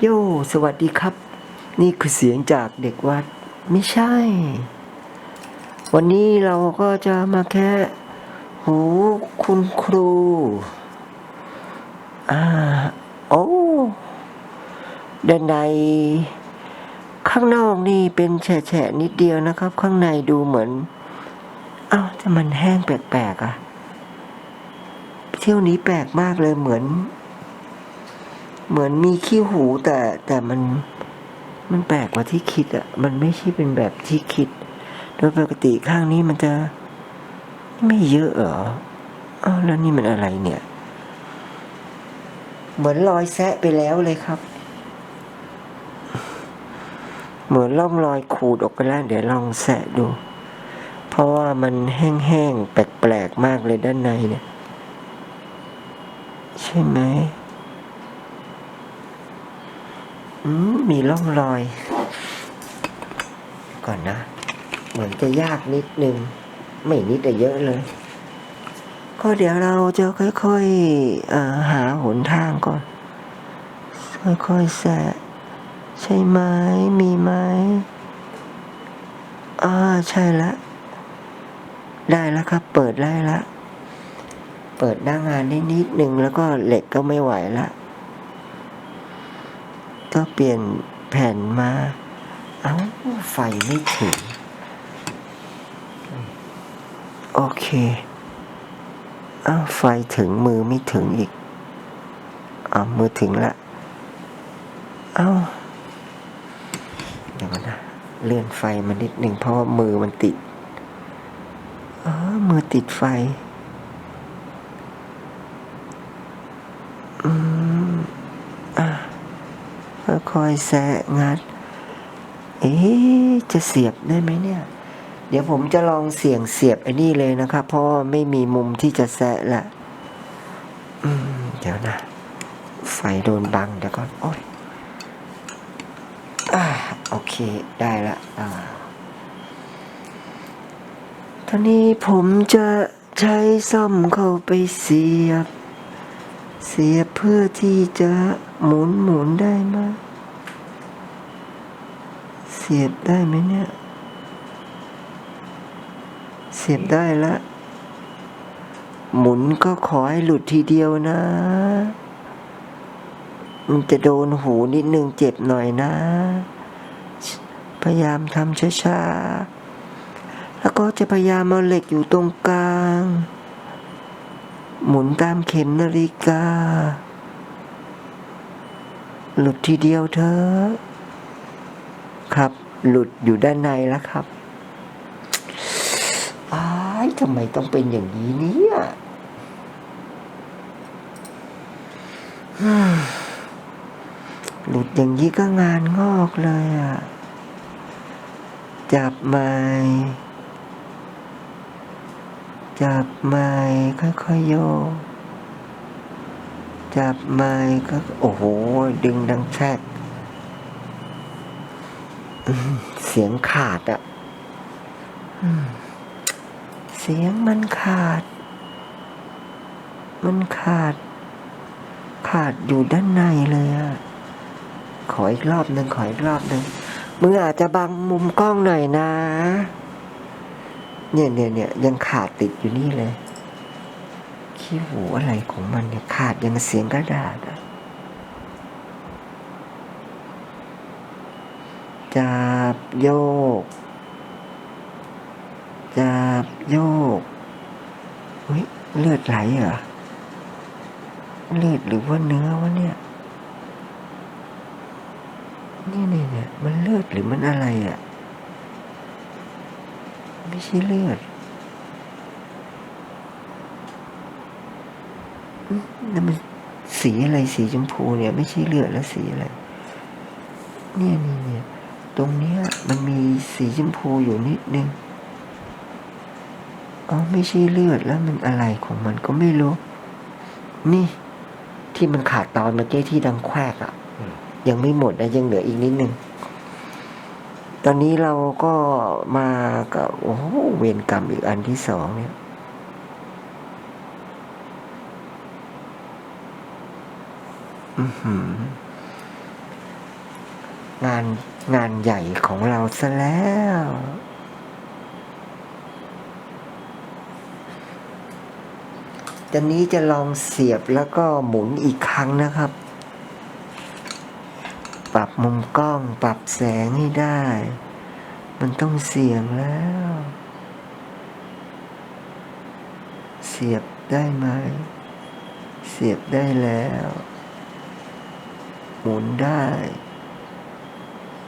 โยสวัสดีครับ นี่คือเสียงจากเด็กวัด ไม่ใช่ วันนี้เราก็จะมาแค่หูคุณครู อ่า โอ้ด้านใน ข้างนอกนี่เป็นแฉะนิดเดียวนะครับ ข้างในดูเหมือนอ้าวแต่มันแห้งแปลกๆอะ่ะ เที่ยวนี้แปลกมากเลยเหมือน เหมือนมีขี้หูแต่แต่มันมันแปลกกว่าที่คิดอะ่ะ มันไม่ใช่เป็นแบบที่คิด โดยปกติข้างนี้มันจะไม่เยอะเหรออ้าวแล้วนี่มันอะไรเนี่ย เหมือนรอยแซะไปแล้วเลยครับ เหมือนร่องรอยขูดออกไปแล้วเดี๋ยวลองแสะดู เพราะว่ามันแห้งๆแปลกๆมากเลยด้านในเนี่ย ใช่ไหมอื มีร่องรอย ก่อนนะ เหมือนจะยากนิดนึง ไม่นิดแต่เยอะเลย ก็เดี๋ยวเราจะค่อยๆเอ่อหาหนทางก่อน ค่อยๆแสะใช่ไหมมีไหมอ่าใช่ละ ได้แล้วครับ เปิดได้ละ เปิดหน้างานได้นิดนึงแล้วก็เหล็กก็ไม่ไหวละ ก็เปลี่ยนแผ่นมา เอ้า ไฟไม่ถึง โอเค เอ้า ไฟถึงมือไม่ถึงอีกอ้ามือถึงละ เอ้า เดี๋ยวนะ เลื่อนไฟมานิดหนึ่งเพราะว่ามือมันติดเออมือติดไฟ อืม็ค่อยแซะงัด เอ๊ะจะเสียบได้ไหมเนี่ย เดี๋ยวผมจะลองเสี่ยงเสียบไอ้นี่เลยนะครับ เพราะว่าไม่มีมุมที่จะแซะละอืมเดี๋ยวนะ ไฟโดนบังเดี๋ยวก่อน โอ๊ยอ่าโอเค ได้ละอ่าตอนนี้ผมจะใช้ซ่อมเข้าไปเสียบ เสียบเพื่อที่จะหมุนหมุนได้ไหม เสียบได้ไหมเนี่ย เสียบได้ละ หมุนก็ขอให้หลุดทีเดียวนะ มันจะโดนหูนิดนึงเจ็บหน่อยนะ พยายามทำช้าๆ แล้วก็จะพยายามเอาเหล็กอยู่ตรงกลาง หมุนตามเข็มนาฬิกา หลุดทีเดียวเถอะ ครับ หลุดอยู่ด้านในแล้วครับอ้ายทำไมต้องเป็นอย่างนี้เนี่ยหลุดอย่างนี้ก็งานงอกเลยอะ จับไม้จับไม้ค่อยๆโยกจับไม้ก็ โอ้โห ดึงดังแทก เสียงขาดอะเสียงมันขาด มันขาด ขาดอยู่ด้านในเลยอะขออีกรอบหนึ่งขออีกรอบหนึ่งมืออาจจะบังมุมกล้องหน่อยนะ เนี่ยเนี่ยเนี่ยยังขาดติดอยู่นี่เลย ขี้หูอะไรของมันเนี่ยขาดยังเสียงกระดาษอะ จับโยก จับโยกเฮ้ยเลือดไหลเหรอ เลือดหรือว่าเนื้อวะเนี่ย นี่นี่เนี่ยมันเลือดหรือมันอะไรอะ ไม่ใช่เลือดนั่นมันสีอะไรสีชมพูเนี่ย ไม่ใช่เลือดแล้วสีอะไร เนี่ยนี่เนี่ย ตรงเนี้ยมันมีสีชมพูอยู่นิดนึงอ๋อไม่ใช่เลือดแล้วมันอะไรของมันก็ไม่รู้ นี่ที่มันขาดตอนเมื่อกี้ที่ดังแควกอะ่ะยังไม่หมดนะยังเหลืออีกนิดนึง ตอนนี้เราก็มากับโอ้เวรกรรมอีกอันที่สองเนี่ยอือหือ งานงานใหญ่ของเราซะแล้ว ตอนนี้จะลองเสียบแล้วก็หมุนอีกครั้งนะครับ ปรับมุมกล้องปรับแสงให้ได้ มันต้องเสียงแล้ว เสียบได้ไหม เสียบได้แล้ว หมุนได้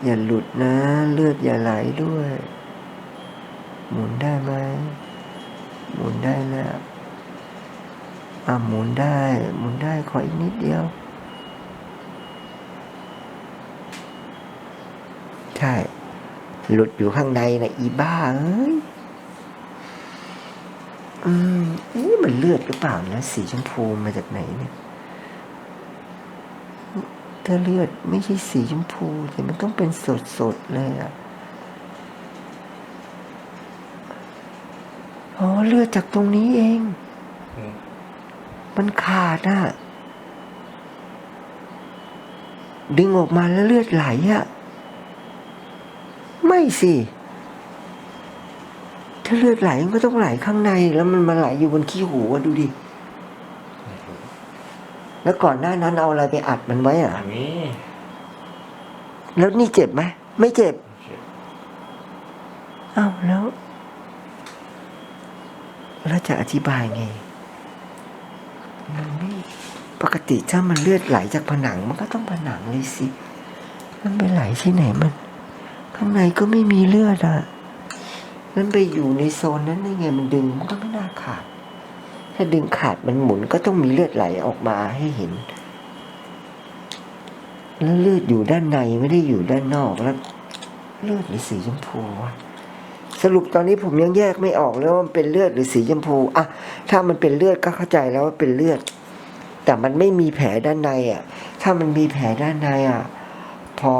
อย่าหลุดนะ เลือดอย่าไหลด้วย หมุนได้ไหมหมุนได้แล้วอะหมุนได้หมุนได้ขออีกนิดเดียว ใช่ หลุดอยู่ข้างในนะอีบ้าเอ้ยอืมเอ๊ะมันเลือดหรือเปล่านะสีชมพูมาจากไหนเนี่ย ถ้าเลือดไม่ใช่สีชมพูแต่มันต้องเป็นสดสดๆเลยอะอ๋อเลือดจากตรงนี้เอง มันขาดอะดึงออกมาแล้วเลือดไหลอะไม่สิ ถ้าเลือดไหลมันก็ต้องไหลข้างใน แล้วมันมาไหลอยู่บนขี้หูอะดูดิ แล้วก่อนหน้านั้นเอาอะไรไปอัดมันไว้อะอันนี้แล้วนี่เจ็บไหมไม่เจ็บอ้าวแล้วแล้วจะอธิบายไงมันไม่ปกติถ้ามันเลือดไหลจากผนัง มันก็ต้องผนังเลยสิมันไปไหลที่ไหนมัน ข้างในก็ไม่มีเลือดอะมันไปอยู่ในโซนนั้นได้ไงมันดึงมันก็ไม่น่าขาด ถ้าดึงขาดมันหมุนก็ต้องมีเลือดไหลออกมาให้เห็น แล้วเลือดอยู่ด้านในไม่ได้อยู่ด้านนอกแล้วเลือดหรือสีชมพูวะสรุปตอนนี้ผมยังแยกไม่ออกเลยว่ามันเป็นเลือดหรือสีชมพูอะถ้ามันเป็นเลือดก็เข้าใจแล้วว่าเป็นเลือด แต่มันไม่มีแผลด้านในอะ ถ้ามันมีแผลด้านในอะ พอ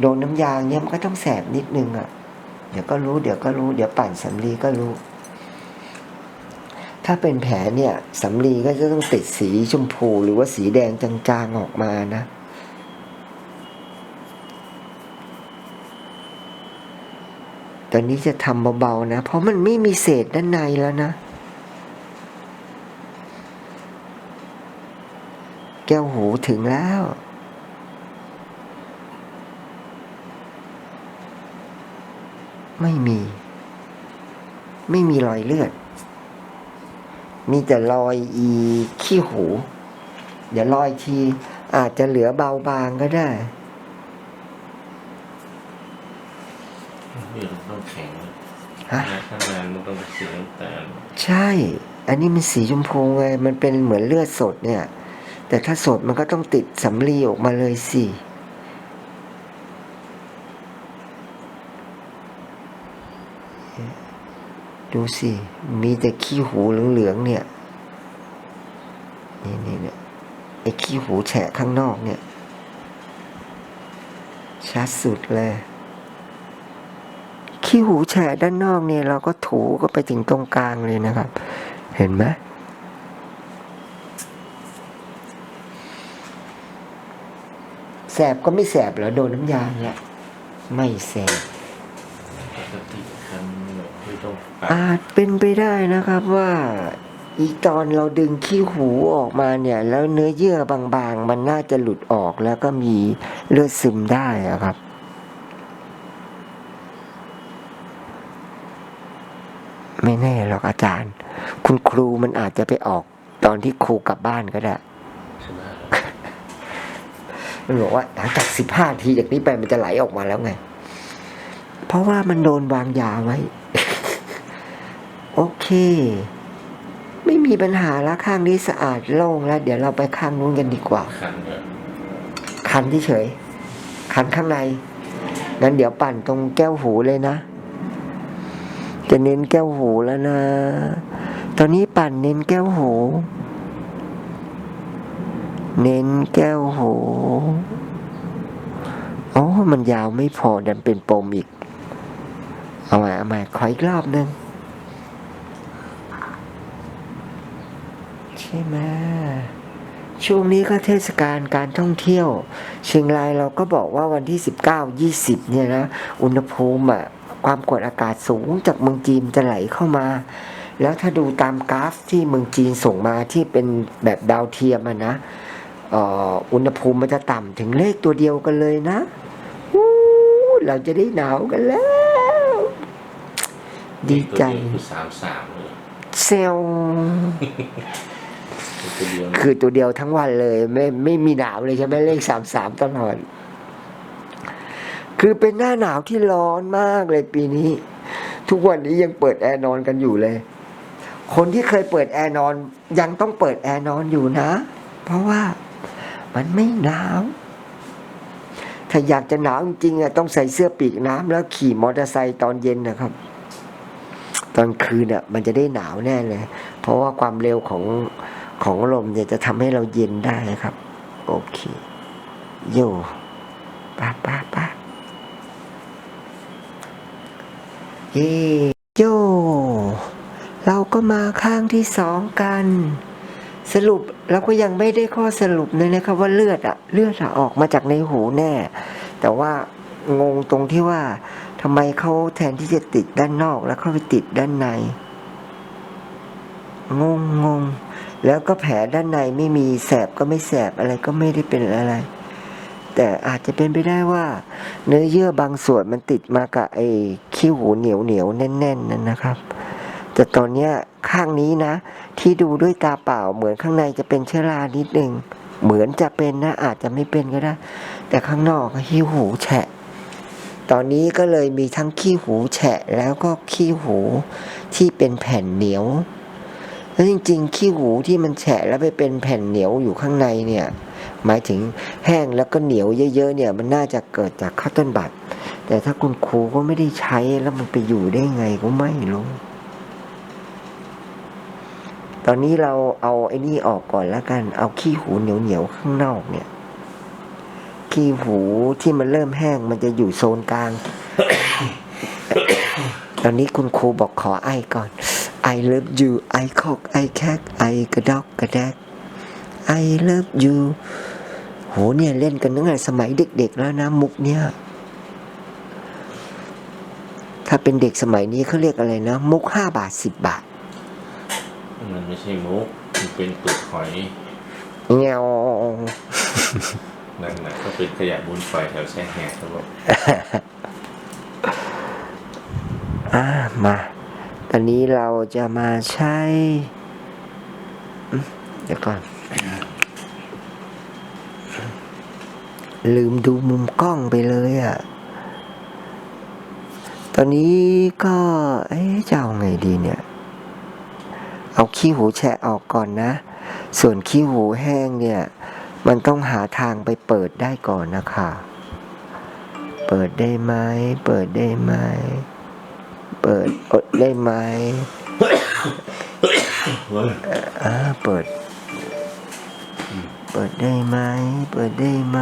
โดนน้ำยางเนี่ยมันก็ต้องแสบนิดนึงอะ เดี๋ยวก็รู้เดี๋ยวก็รู้เดี๋ยวปั่นสำลีก็รู้ ถ้าเป็นแผลเนี่ยสำลีก็จะต้องติดสีชมพูหรือว่าสีแดงจางๆออกมานะ ตอนนี้จะทำเบาๆนะ เพราะมันไม่มีเศษด้านในแล้วนะ แก้วหูถึงแล้วไม่มี ไม่มีรอยเลือด มีแต่รอยอีขี้หู เดี๋ยวรอยทีอาจจะเหลือเบาบางก็ได้นี่มันต้องแข็งฮะข้างในมันต้องเป็นสีน้ำตาลใช่ อันนี้มันสีชมพูไง มันเป็นเหมือนเลือดสดเนี่ย แต่ถ้าสดมันก็ต้องติดสำลีออกมาเลยสิ ดูสิ มีแต่ขี้หูเหลืองๆเนี่ย นี่นี่เนี่ยไอ้ขี้หูแฉะข้างนอกเนี่ย ชัดสุดเลย ขี้หูแฉะด้านนอกเนี่ย เราก็ถูก็ไปถึงตรงกลางเลยนะครับ เห็นไหมแสบก็ไม่แสบเหรอโดนน้ำยาเนี่ยไม่แสบ ปกติคันแบบ ไม่ต้องปัดอาจเป็นไปได้นะครับว่า อีตอนเราดึงขี้หูออกมาเนี่ย แล้วเนื้อเยื่อบางๆ มันน่าจะหลุดออกแล้วก็มีเลือดซึมได้อะครับ ไม่แน่หรอกอาจารย์ คุณครูมันอาจจะไปออกตอนที่ครูกลับบ้านก็ได้ ใช่ไหมมันบอกว่าหลังจากสิบห้าทีจากนี้ไปมันจะไหลออกมาแล้วไง เพราะว่ามันโดนวางยาไว้ โอเค ไม่มีปัญหาแล้วข้างนี้สะอาดโล่งแล้ว เดี๋ยวเราไปข้างนู้นกันดีกว่า คันแบบคันที่เฉย คันข้างใน งั้นเดี๋ยวปั่นตรงแก้วหูเลยนะ จะเน้นแก้วหูแล้วนะ ตอนนี้ปั่นเน้นแก้วหู เน้นแก้วหูโอ้มันยาวไม่พอดันเป็นปมอีก เอาใหม่เอาใหม่ขออีกรอบหนึ่ง ช่ไหมช่วงนี้ก็เทศกาลการท่องเที่ยว เชียงรายเราก็บอกว่าวันที่ 19 20 เนี่ยนะ อุณหภูมิอะความกดอากาศสูงจากเมืองจีนจะไหลเข้ามา แล้วถ้าดูตามกราฟที่เมืองจีนส่งมาที่เป็นแบบดาวเทียมอะนะเอ่ออุณหภูมิมันจะต่ำถึงเลขตัวเดียวกันเลยนะอู้เราจะได้หนาวกันแล้ว ดีใจตัวเยวคือสามสามเลยเซลตัวเดียว คือตัวเดียวทั้งวันเลย ไม่ไม่มีหนาวเลยใช่ไหมเลขสามสามตลอด คือเป็นหน้าหนาวที่ร้อนมากเลยปีนี้ ทุกวันนี้ยังเปิดแอร์นอนกันอยู่เลย คนที่เคยเปิดแอร์นอนยังต้องเปิดแอร์นอนอยู่นะ เพราะว่ามันไม่หนาวถ้าอยากจะหนาวจริงๆอะต้องใส่เสื้อปีกน้ำแล้วขี่มอเตอร์ไซค์ตอนเย็นนะครับ ตอนคืนอะ มันจะได้หนาวแน่เลย เพราะว่าความเร็วของ ของลมเนี่ยจะทำให้เราเย็นได้ครับ โอเค โย่ป้าป้าป้าเย่โย่เราก็มาข้างที่สองกัน สรุปเราก็ยังไม่ได้ข้อสรุปเลยนะครับว่าเลือดอะเลือดอะออกมาจากในหูแน่ แต่ว่างงตรงที่ว่าทำไมเขาแทนที่จะติดด้านนอกแล้วเขาไปติดด้านใน งงงง แล้วก็แผลด้านในไม่มีแสบก็ไม่แสบอะไรก็ไม่ได้เป็นอะไร แต่อาจจะเป็นไปได้ว่า เนื้อเยื่อบางส่วนมันติดมากับไอ้ขี้หูเหนียวเหนียวแน่น ๆนั่นนะครับ แต่ตอนเนี้ยข้างนี้นะ ที่ดูด้วยตาเปล่าเหมือนข้างในจะเป็นเชื้อรานิดนึงเหมือนจะเป็นนะอาจจะไม่เป็นก็ได้ แต่ข้างนอกขี้หูแฉะ ตอนนี้ก็เลยมีทั้งขี้หูแฉะแล้วก็ขี้หูที่เป็นแผ่นเหนียว แล้วจริงๆ ขี้หูที่มันแฉะแล้วไปเป็นแผ่นเหนียวอยู่ข้างในเนี่ย หมายถึงแห้งแล้วก็เหนียวเยอะๆเนี่ย มันน่าจะเกิดจากข้าวต้นบัตรแต่ถ้าคุณครูก็ไม่ได้ใช้แล้วมันไปอยู่ได้ไงก็ไม่รู้ตอนนี้เราเอาไอ้นี่ออกก่อนแล้วกัน เอาขี้หูเหนียวๆข้างนอกเนี่ย ขี้หูที่มันเริ่มแห้งมันจะอยู่โซนกลาง ตอนนี้คุณครูบอกขอไอ้ก่อน I love you ไอคอกไอแคกไอกระดอกกระแดก I love you โหเนี่ยเล่นกันตั้งแต่สมัยเด็กๆแล้วนะมุกเนี่ย ถ้าเป็นเด็กสมัยนี้เขาเรียกอะไรนะ มุกห้าบาทสิบบาท มันไม่ใช่มุกมันเป็นเปลือกหอยเงาหนักๆก็เป็นขยะมูลฝอยแถวแช่แห้งครับผมอ่ามา ตอนนี้เราจะมาใช้ เดี๋ยวก่อน ลืมดูมุมกล้องไปเลยอะ่ะ ตอนนี้ก็ เอ๊ะจะเอาไงดีเนี่ย เอาขี้หูแฉะออกก่อนนะ ส่วนขี้หูแห้งเนี่ย มันต้องหาทางไปเปิดได้ก่อนนะคะ เปิดได้ไหม เปิดได้ไหม เปิดอดได้ไหมอ่าเปิด เปิดได้ไหม เปิดได้ไหม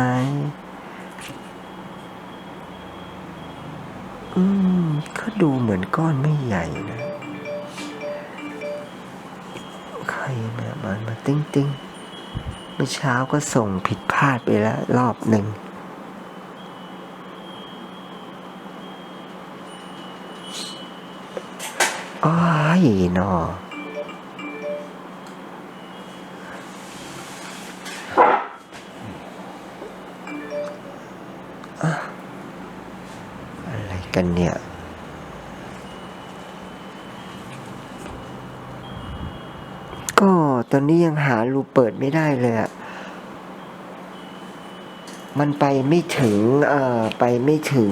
อืมก็ดูเหมือนก้อนไม่ใหญ่นะ ใครเนี่ยมันมาติ้งติ้งเมื่อเช้าก็ส่งผิดพลาดไปแล้ว รอบหนึ่ง อ้ายนออะอะไรกันเนี่ยก็ตอนนี้ยังหารูเปิดไม่ได้เลยอะมันไปไม่ถึง เอ่อ ไปไม่ถึง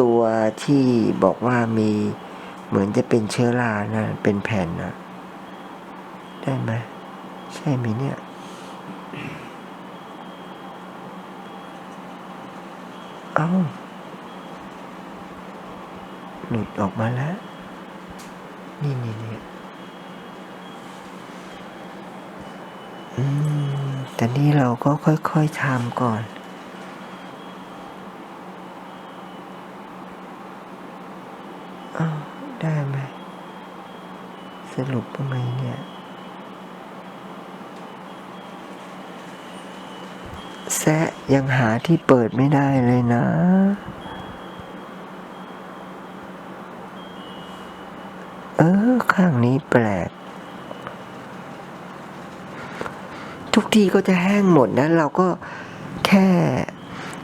ตัวที่บอกว่ามี เหมือนจะเป็นเชื้อรานะเป็นแผ่นนะได้ไหมใช่ไหมเนี่ย เอ้าหลุดออกมาแล้ว นี่นี่นี่อืมแต่นี่เราก็ค่อยๆทำก่อน อ้าวได้ไหม สรุปว่าไงเนี่ย แซยังหาที่เปิดไม่ได้เลยนะ เออ ข้างนี้แปลก ทุกทีก็จะแห้งหมดนะ เราก็แค่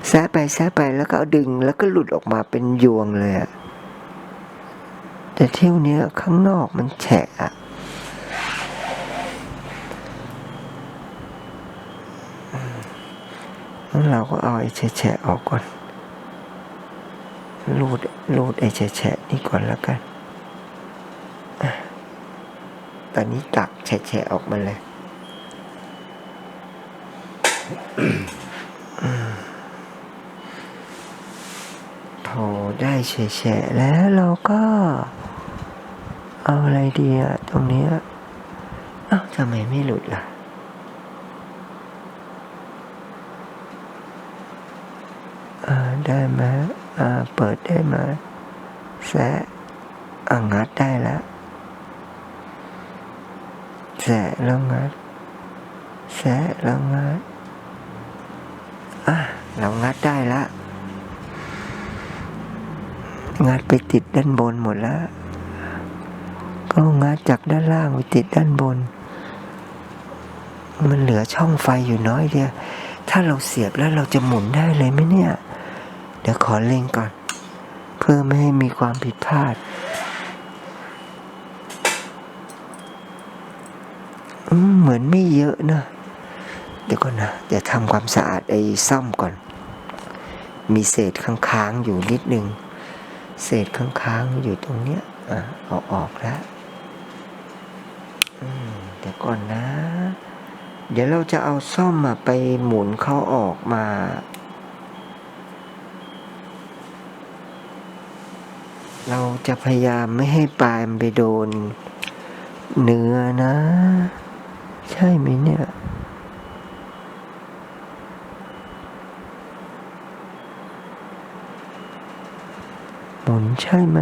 แซะไปแซะไปแล้วก็ดึงแล้วก็หลุดออกมาเป็นยวงเลยอะ แต่เที่ยวเนี้ข้างนอกมันแฉะแล้วเราก็เอาไอ้แฉะออกก่อนรูดรูดไอ้แฉะนี่ก่อนแล้วกัน ตอนนี้ตักแฉะออกมาเลยพอได้แฉะแล้วเราก็ เอาอะไรดีอะตรงนี้เอ้าทำไมไม่หลุดล่ะอ่าได้ไหมอ่าเปิดได้ไหมแซะอ่างัดได้แล้วแซะแล้วงัดแซะแล้วงัดอะเรางัดได้แล้วงัดไปติดด้านบนหมดแล้ว ก็งัดจากด้านล่างไปติดด้านบน มันเหลือช่องไฟอยู่น้อยเดียว ถ้าเราเสียบแล้วเราจะหมุนได้เลยไหมเนี่ย เดี๋ยวขอเล็งก่อน เพื่อไม่ให้มีความผิดพลาด เหมือนไม่เยอะนะ เดี๋ยวก่อนนะ เดี๋ยวทำความสะอาดไอ้ซ่อมก่อน มีเศษค้างๆอยู่นิดนึง เศษค้างๆอยู่ตรงเนี้ยอะเอาออกแล้ว ดี๋ยวก่อนนะ เดี๋ยวเราจะเอาซ่อมมาไปหมุนเขาออกมา เราจะพยายามไม่ให้ปลายมันไปโดน เนื้อนะ ใช่ไหมเนี่ยหมุนใช่ไหม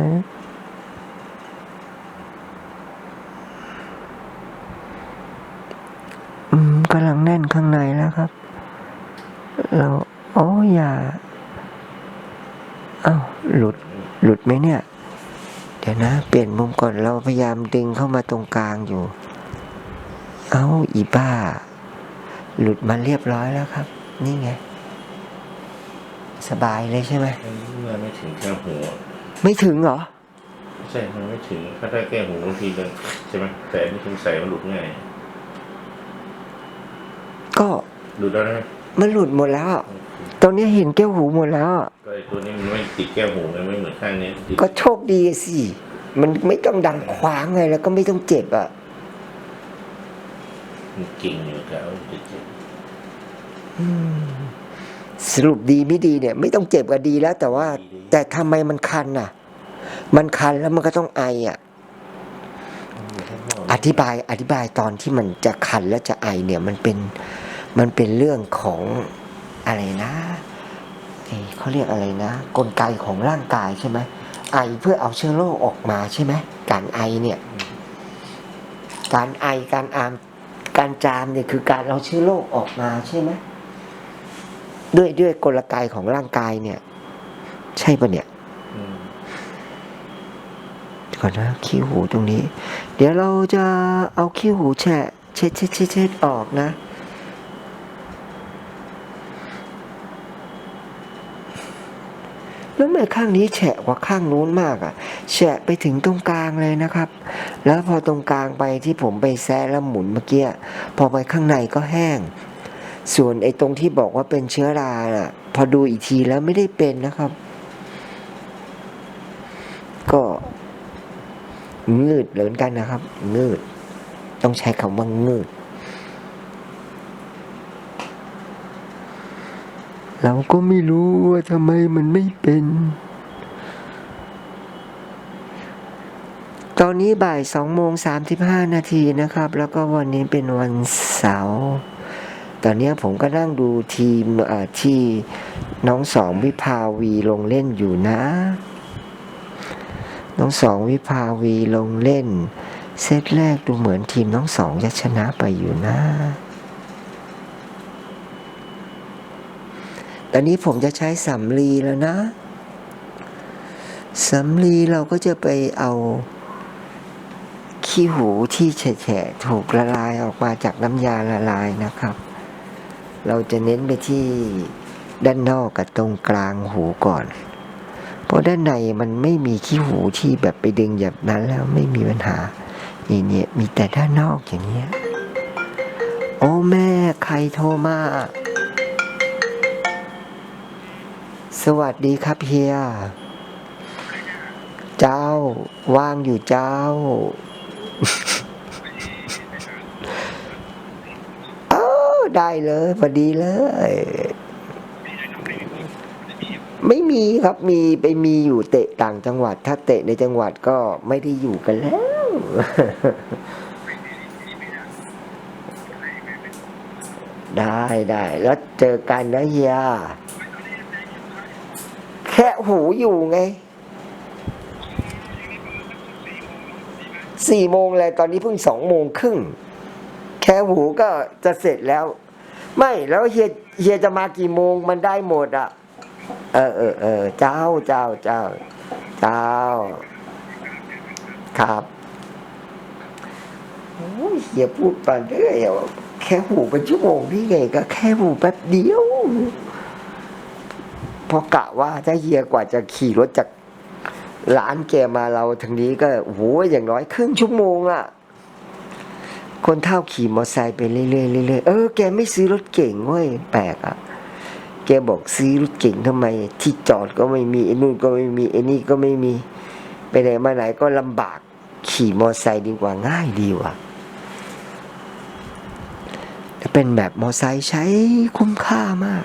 อืมกำลังแน่น ข้างในแล้วครับ เราโอ้อย่าเอ้าหลุดหลุดไหมเนี่ย เดี๋ยวนะ เปลี่ยนมุมก่อนเราพยายามดึงเข้ามาตรงกลางอยู่ เอ้าอีบ้า หลุดมาเรียบร้อยแล้วครับ นี่ไง สบายเลยใช่ไหมมันไม่ถึงแค่หัวไม่ถึงเหรอไม่ใช่ มันไม่ถึงถ้าได้แค่หูบางทีเลยใช่ไหมแต่อันนี่คุณใส่มันหลุดง่าย ก็หลุดแล้วนะมันหลุดหมดแล้วอะตอนนี้เห็นแก้วหูหมดแล้วอะก็ไอตัวนี้มันไม่ติดแก้วหูไงไม่เหมือนข้างนี้ติดก็โชคดีสิ มันไม่ต้องดังคว้างไงแล้วก็ไม่ต้องเจ็บอะมันกิ่งอยู่แต่ว่ามันจะเจ็บสรุปดีไม่ดีเนี่ย ไม่ต้องเจ็บก็ดีแล้ว แต่ว่า แต่ทำไมมันคันอะ มันคันแล้วมันก็ต้องไออะ อธิบายอธิบายตอนที่มันจะคันและจะไอเนี่ย มันเป็น มันเป็นเรื่องของอะไรนะเอ้ยเขาเรียกอะไรนะ กลไกของร่างกายใช่ไหมไอเพื่อเอาเชื้อโรคออกมาใช่ไหมการไอเนี่ยการไอการอามการจามเนี่ยคือการเอาเชื้อโรคออกมาใช่ไหมด้วยด้วยกลไกของร่างกายเนี่ย ใช่ปะเนี่ยอืมเดี๋ยวก่อนนะขี้หูตรงนี้ เดี๋ยวเราจะเอาขี้หูแฉะเช็ดเช็ดเช็ดเช็ดออกนะ แล้วทำไมข้างนี้แฉะกว่าข้างนู้นมากอะ่ะ แฉะไปถึงตรงกลางเลยนะครับ แล้วพอตรงกลางไปที่ผมไปแซะแล้วหมุนเมื่อกี้พอไปข้างในก็แห้ง ส่วนไอ้ตรงที่บอกว่าเป็นเชื้อราน่ะ พอดูอีกทีแล้วไม่ได้เป็นนะครับ ก็งืดเหมือนกันนะครับงืด ต้องใช้คำว่างืด เราก็ไม่รู้ว่าทำไมมันไม่เป็น ตอนนี้บ่ายสองโมงสามสิบห้านาทีนะครับ แล้วก็วันนี้เป็นวันเสาร์ตอนนี้ผมก็นั่งดูทีมอ่อที่น้องสองวิภาวีลงเล่นอยู่นะ น้องสองวิภาวีลงเล่น เซตแรกดูเหมือนทีมน้องสองจะชนะไปอยู่นะ ตอนนี้ผมจะใช้สำลีแล้วนะสำลีเราก็จะไปเอาขี้หูที่แฉะถูกละลายออกมาจากน้ำยาละลายนะครับ เราจะเน้นไปที่ด้านนอกกับตรงกลางหูก่อน เพราะด้านในมันไม่มีขี้หูที่แบบไปดึงแบบนั้นแล้วไม่มีปัญหา นี่เนี่ยมีแต่ด้านนอกอย่างเงี้ย โอ้แม่ใครโทรมา สวัสดีครับเฮีย เจ้า ว่างอยู่เจ้า เอ้าได้เลยพอดีเลย ไม่มีครับมีไปมีอยู่เตะต่างจังหวัด ถ้าเตะในจังหวัดก็ไม่ได้อยู่กันแล้ว ได้ได้แล้วเจอกันนะเฮีย หูอยู่ไงสี่โมงเลยตอนนี้เพิ่งสองโมงครึ่งแค่หูก็จะเสร็จแล้ว ไม่แล้วเฮียเฮียจะมากี่โมงมันได้หมดอะ เออเออเออเจ้าเจ้าเจ้าเจ้า ครับโอ้ยเฮียพูดไปเรื่อยแค่หูเป็นชั่วโมงนี่ไงก็แค่หูแป๊บเดียว พอกะว่าถ้าเฮียกว่าจะขี่รถจากร้านแกมาเราทางนี้ก็โหอย่างน้อยครึ่งชั่วโมงอะคนเท่าขี่มอเตอร์ไซค์ไปเรื่อยๆเรื่อยๆเออแกไม่ซื้อรถเก่งเว้ยแปลกอะแกบอกซื้อรถเก่งทำไม ที่จอดก็ไม่มีไอ้นู่นก็ไม่มีไอ้นี่ก็ไม่มี ไปไหนมาไหนก็ลำบากขี่มอเตอร์ไซค์ดีกว่าง่ายดีว่ะแต่เป็นแบบมอเตอร์ไซค์ใช้คุ้มค่ามาก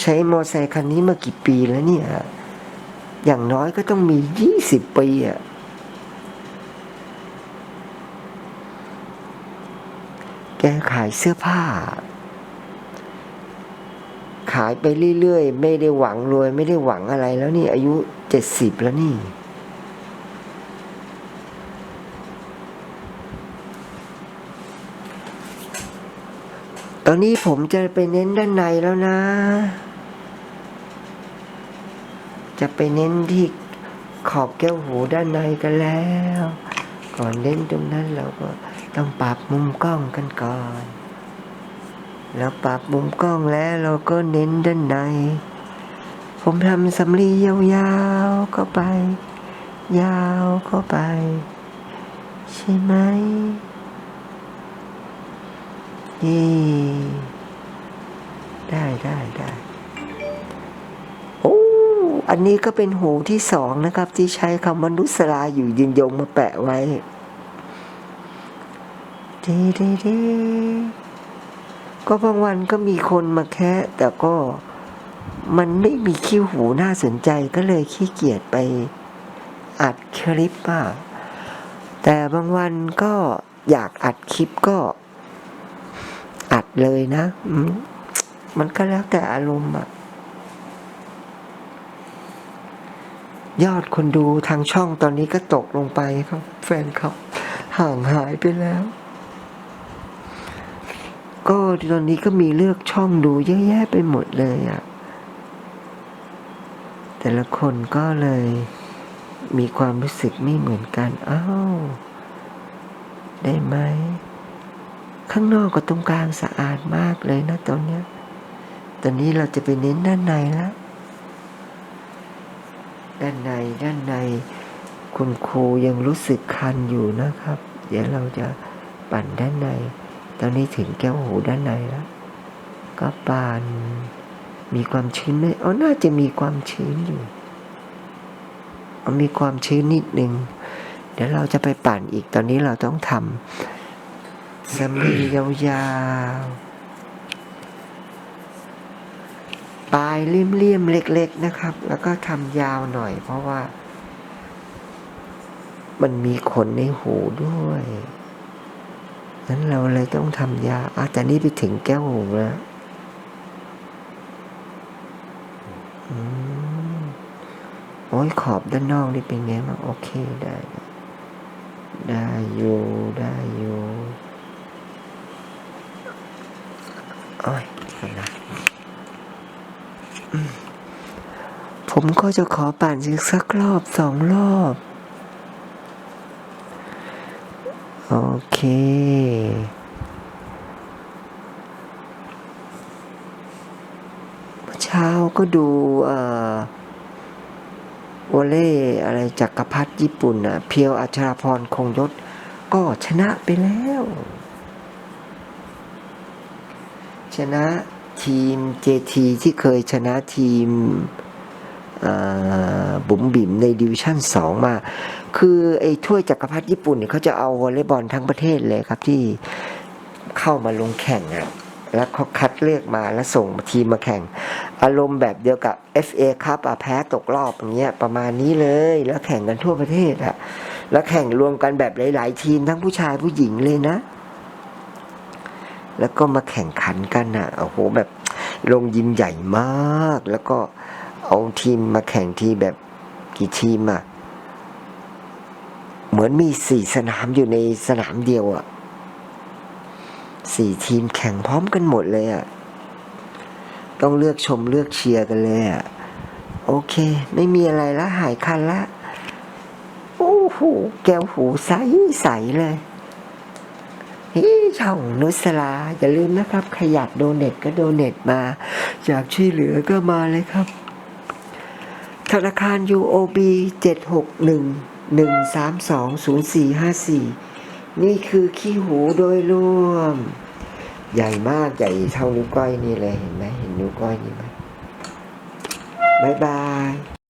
ใช้มอไซคันนี้มากี่ปีแล้วเนี่ย อย่างน้อยก็ต้องมียี่สิบปีอะแกขายเสื้อผ้า ขายไปเรื่อยๆ ไม่ได้หวังรวย ไม่ได้หวังอะไรแล้วนี่ อายุเจ็ดสิบแล้วนี่ตอนนี้ผมจะไปเน้นด้านในแล้วนะ จะไปเน้นที่ขอบแก้วหูด้านในกันแล้ว ก่อนเน้นตรงนั้นเราก็ต้องปรับมุมกล้องกันก่อน แล้วปรับมุมกล้องแล้วเราก็เน้นด้านใน ผมทำสำลียาวๆเข้าไป ยาวเข้าไป ใช่ไหมนี่ได้ได้ได้ อันนี้ก็เป็นหูที่สองนะครับ ที่ใช้คำว่านุสราอยู่ยินยงมาแปะไว้ดเดเดก็บางวันก็มีคนมาแคะแต่ก็มันไม่มีคิ้วหูน่าสนใจก็เลยขี้เกียจไปอัดคลิปอะแต่บางวันก็อยากอัดคลิปก็ อัดเลยนะ มันก็แล้วแต่อารมณ์อะ ยอดคนดูทางช่องตอนนี้ก็ตกลงไปครับ แฟนเขาห่างหายไปแล้ว ก็ตอนนี้ก็มีเลือกช่องดูเยอะแยะไปหมดเลยอะ่ะ แต่ละคนก็เลย มีความรู้สึกไม่เหมือนกัน อ้าว ได้ไหม ข้างนอกกับตรงกลางสะอาดมากเลยนะตอนเนี้ย ตอนนี้เราจะไปเน้นด้านในแล้ว ด้านในด้านในคุณครูยังรู้สึกคันอยู่นะครับ เดี๋ยวเราจะปั่นด้านใน ตอนนี้ถึงแก้วหูด้านในแล้วก็ปั่นมีความชื้นไหมอ๋อน่าจะมีความชื้นอยู่อ๋อมีความชื้นนิดนึงเดี๋ยวเราจะไปปั่นอีกตอนนี้เราต้องทำสำลียาวๆ ปลายเลี่ยมๆเล็ก ๆนะครับ แล้วก็ทำยาวหน่อย เพราะว่า มันมีขนในหูด้วยนั้นเราเลยต้องทำยาวอาแต่นี่ไปถึงแก้วหูแล้วอืมโอ้ยขอบด้านนอกนี่เป็นไงบ้างโอเคได้ ได้อยู่ได้อยู่โอ้ยเดี๋ยวนะ ผมก็จะขอปั่นอีกสักรอบสองรอบ โอเค เช้าก็ดูเอ่อวอลเล่อะไรจักรพรรดิญี่ปุ่นอะ เพียวอัชราพรคงยศ ก็ชนะไปแล้ว ชนะ ทีม JT ที่เคยชนะทีมบุ๋มบิ๋มในดิวิชั่น 2 มา คือไอ้ถ้วยจักรพรรดิญี่ปุ่นเนี่ยเขาจะเอาวอลเลย์บอลทั้งประเทศเลยครับที่เข้ามาลงแข่งอะแล้วเขาคัดเลือกมาแล้วส่งทีมมาแข่ง อารมณ์แบบเดียวกับ FA ครับอะแพ้ตกรอบอย่างเงี้ยประมาณนี้เลยแล้วแข่งกันทั่วประเทศอะแล้วแข่งรวมกันแบบหลาย ๆ ทีมทั้งผู้ชายผู้หญิงเลยนะ แล้วก็มาแข่งขันกันอะโอ้โหแบบลงยิมใหญ่มาก แล้วก็เอาทีมมาแข่งทีแบบกี่ทีมอะเหมือนมีสี่สนามอยู่ในสนามเดียวอะสี่ทีมแข่งพร้อมกันหมดเลยอะต้องเลือกชมเลือกเชียร์กันเลยอะโอเค ไม่มีอะไรละหายคันละโอ้โหแก้วหูใสใสเลย ช่องนุสลาอย่าลืมนะครับ ขยักโดเน็ตก็โดเน็ตมาอยากช่วยเหลือก็มาเลยครับ ธนาคาร UOB 761 132 0454 นี่คือขี้หูโดยรวม ใหญ่มากใหญ่เท่านิ้วก้อยนี่เลยเห็นไหมเห็นนิ้วก้อยนี่ไหมบายบาย